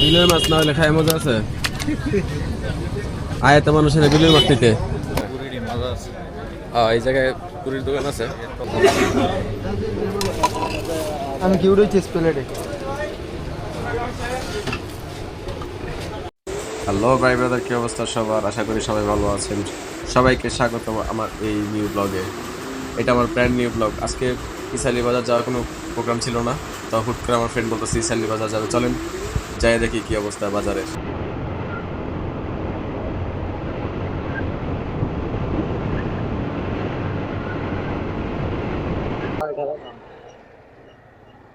বিলের মাছ না হলে খায় মজা আছে? আয় তো মানুষের বিলের মাছ নিতে। এই জায়গায় পুরীর দোকান আছে। আমি কি প্লেটে হ্যালো ভাই ব্রাদার কি অবস্থা সবার? আশা করি সবাই ভালো আছেন। সবাইকে স্বাগত আমার এই নিউ ব্লগে এটা আমার ব্র্যান্ড নিউ ব্লগ আজকে ইসালি বাজার যাওয়ার কোনো প্রোগ্রাম ছিল না তো হুট করে আমার ফ্রেন্ড বলতেছে ইসালি বাজার যাবে। চলেন যাই দেখি কি অবস্থা বাজারের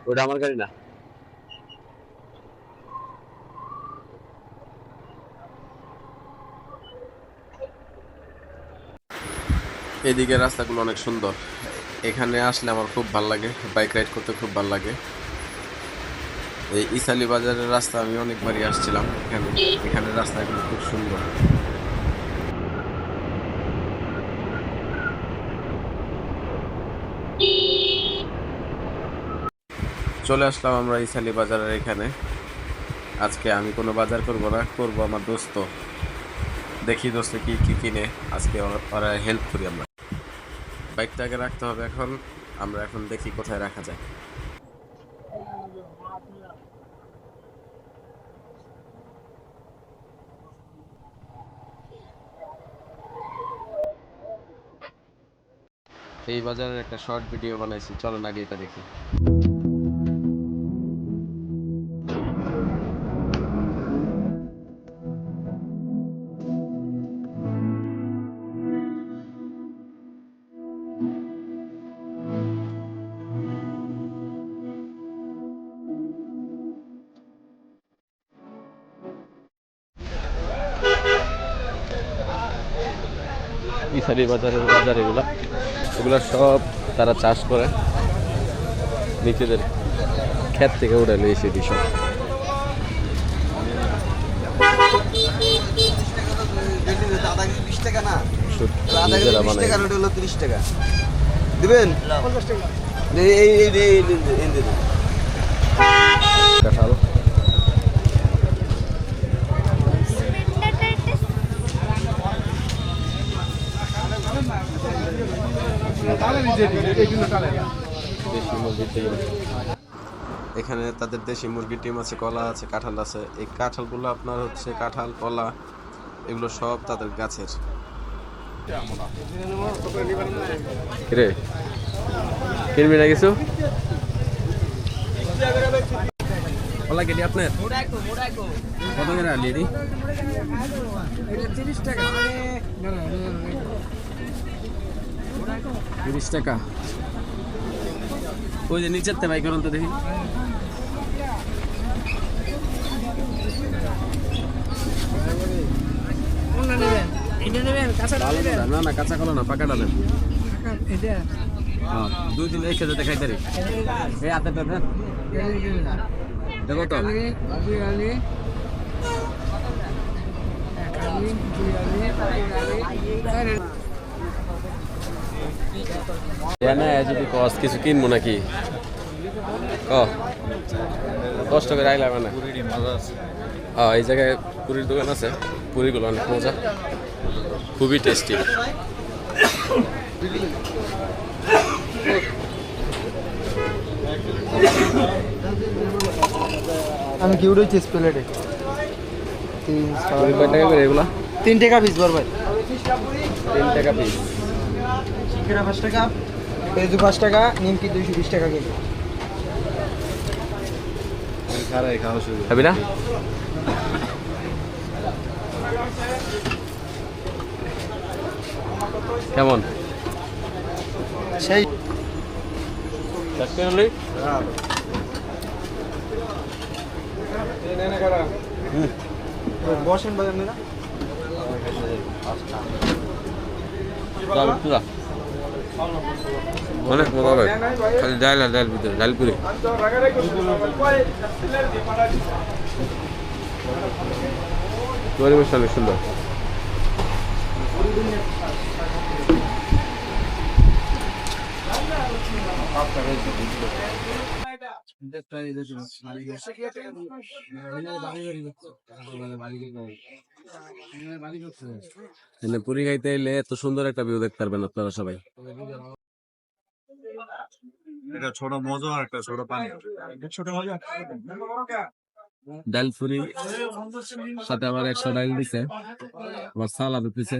ওটা আমার গাড়ি না। এদিকে রাস্তাগুলো অনেক সুন্দর। এখানে আসলে আমার খুব ভালো লাগে বাইক রাইড করতে খুব ভালো লাগে। এই ইসালি বাজারের রাস্তা আমি অনেকবারই আসছিলাম। এখানে এখানে রাস্তাগুলো খুব সুন্দর। চলে আসলাম আমরা ইসালি বাজারের এখানে। আজকে আমি কোনো বাজার করব না, করব আমার দোস্ত। দেখি দোস্ত কি কি কিনে। আজকে ওরা হেল্প করি আমরা। বাইকটাকে রাখতে হবে এখন। আমরা এখন দেখি কোথায় রাখা যায়। এই বাজারের একটা শর্ট ভিডিও বানাইছি চলো আগে এটা দেখি। ইসারি বাজারের বাজার এগুলো। এগুলো সব তারা চাষ করে। নিজেদের ক্ষেত থেকে উঠে নিয়ে এসে সব আধা কেজি বিশ টাকা না শুধু আধা কেজি নিজেরা বিশ বানায় টাকা ওটা হলো তিরিশ টাকা দিবেন এই এই এই এই এই এই দিন কাঁঠাল দেশি মুরগির ডিম এখানে তাদের দেশি মুরগির ডিম আছে, কলা আছে, কাঁঠাল আছে। এই কাঁঠালগুলো আপনার হচ্ছে কাঁঠাল, কলা, এগুলো সব তাদের গাছের। কিনবি না কিছু? আপনার? টাকা। ওই যে নিচের তে ভাই করুন তো দেখি না না, কাঁচা কলা না, পাকা ডালেন হ্যাঁ দুই দিন এই খাইতে রে এই হাতে দেখো তো না যদি কস কিছু কিনবো নাকি? ক। কষ্ট করে আইলাম না হ্যাঁ এই জায়গায় পুরীর দোকান আছে। পুরীগুলো অনেক মজা। খুবই টেস্টি আমি কি উঠেছি প্লেটে তিন টাকা করে এগুলা? তিন টাকা পিস বর ভাই। তিন টাকা পিস চিকেন পাঁচ টাকা পেঁয়াজু পাঁচ টাকা নিমকি দুইশো বিশ টাকা কেজি। খাবি না? কেমন? সেই বসেন বাজার না? অনেক মজা হবে খালি ডাল আর ডাল ভিতরে ডাল পুরি। পরিবেশ সুন্দর। এখানে পুরি খাইতে এলে এত সুন্দর একটা ভিউ দেখতে পারবেন আপনারা সবাই। এটা ছোট মজা আর একটা ছোট পানি। ছোট মজা। ডাল পুরি সাথে আবার একশো ডাল দিছে। আবার সালাদ দিছে।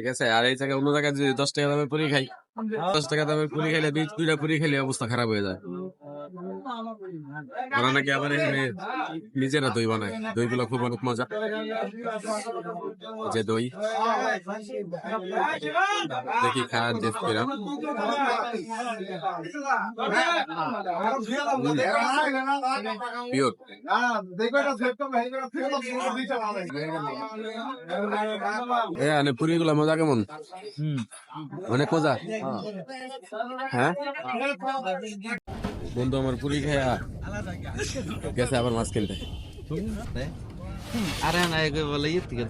ঠিক আছে? আর এই জায়গায় অন্য জায়গায় যদি দশ টাকা দামে পুরি খাই দশ টাকা দামের পুরি খাইলে বিশ দুইটা পুরি খাইলে অবস্থা খারাপ হয়ে যায়। ওরা নাকি আবার এখানে নিজেরা দই বানায়। দই গুলো খুব অনেক মজা। যে দই। দেখি খাওয়ার টেস্ট পেলাম পিওর। এ পুরি গুলো মজা কেমন? অনেক মজা। হ্যাঁ বন্ধু আমার পুরি খায়া গেছে আবার মাছ কিনতে। আরে না একে বলে ইয়ে থেকে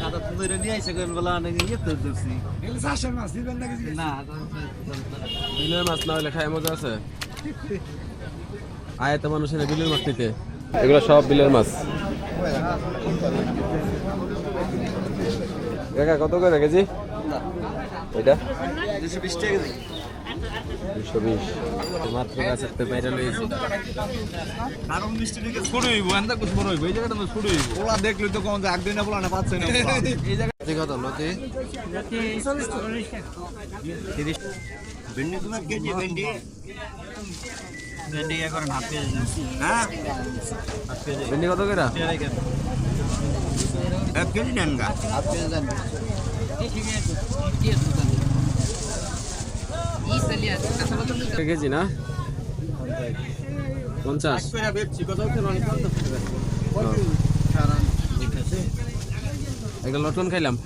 দাদা তুমি নিয়ে আইসে কেন বলা অনেক ইয়ে তো দিছি না বিলের মাছ না হলে খায় মজা আছে। আয় তো মানুষ বিলের মাছ নিতে। এগুলো সব বিলের মাছ। কাকা কত করে কেজি? এটা? দুশো বিশ টাকা দিই দুশো বিশ মাত্র গাছের তো বাইরে লইছি কারণ মিষ্টি দিকে ছোট হইব এন্দা কিছু বড় হইব এই জায়গাটা তো ছোট হইব ওলা দেখলে তো কোন আগ দিন না বলা না পাচ্ছে না এই জায়গা কত লতি ভেন্ডি তোমার কেজি ভেন্ডি ভেন্ডি এখন হাফ কেজি হ্যাঁ ভেন্ডি কত করে? এক কেজি নেন গা। হাফ কেজি দেন কেজি না? পঞ্চাশ। একটা লটকন খাইলাম।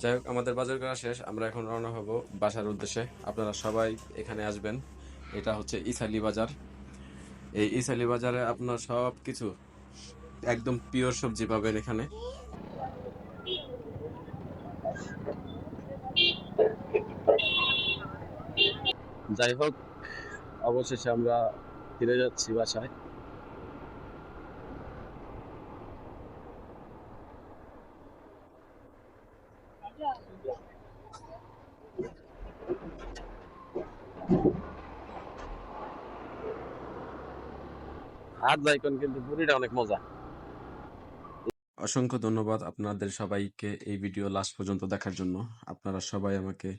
যাই হোক আমাদের বাজার করা শেষ। আমরা এখন রওনা হব বাসার উদ্দেশ্যে। আপনারা সবাই এখানে আসবেন। এটা হচ্ছে ইসালি বাজার। এই ইসালি বাজারে আপনার সব কিছু একদম পিওর সবজি পাবেন এখানে। যাই হোক, অবশেষে আমরা ফিরে যাচ্ছি বাসায়। হাত বাইকন কিন্তু পুরিটা অনেক মজা। অসংখ্য ধন্যবাদ আপনাদের সবাইকে এই ভিডিও লাস্ট পর্যন্ত দেখার জন্য। আপনারা সবাই আমাকে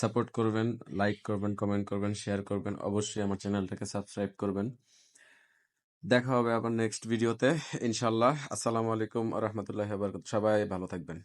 সাপোর্ট করবেন, লাইক করবেন, কমেন্ট করবেন, শেয়ার করবেন, অবশ্যই আমার চ্যানেলটাকে সাবস্ক্রাইব করবেন। দেখা হবে আবার নেক্সট ভিডিওতে। ইনশাল্লাহ আসসালামু আলাইকুম রহমতুল্লাহ সবাই ভালো থাকবেন।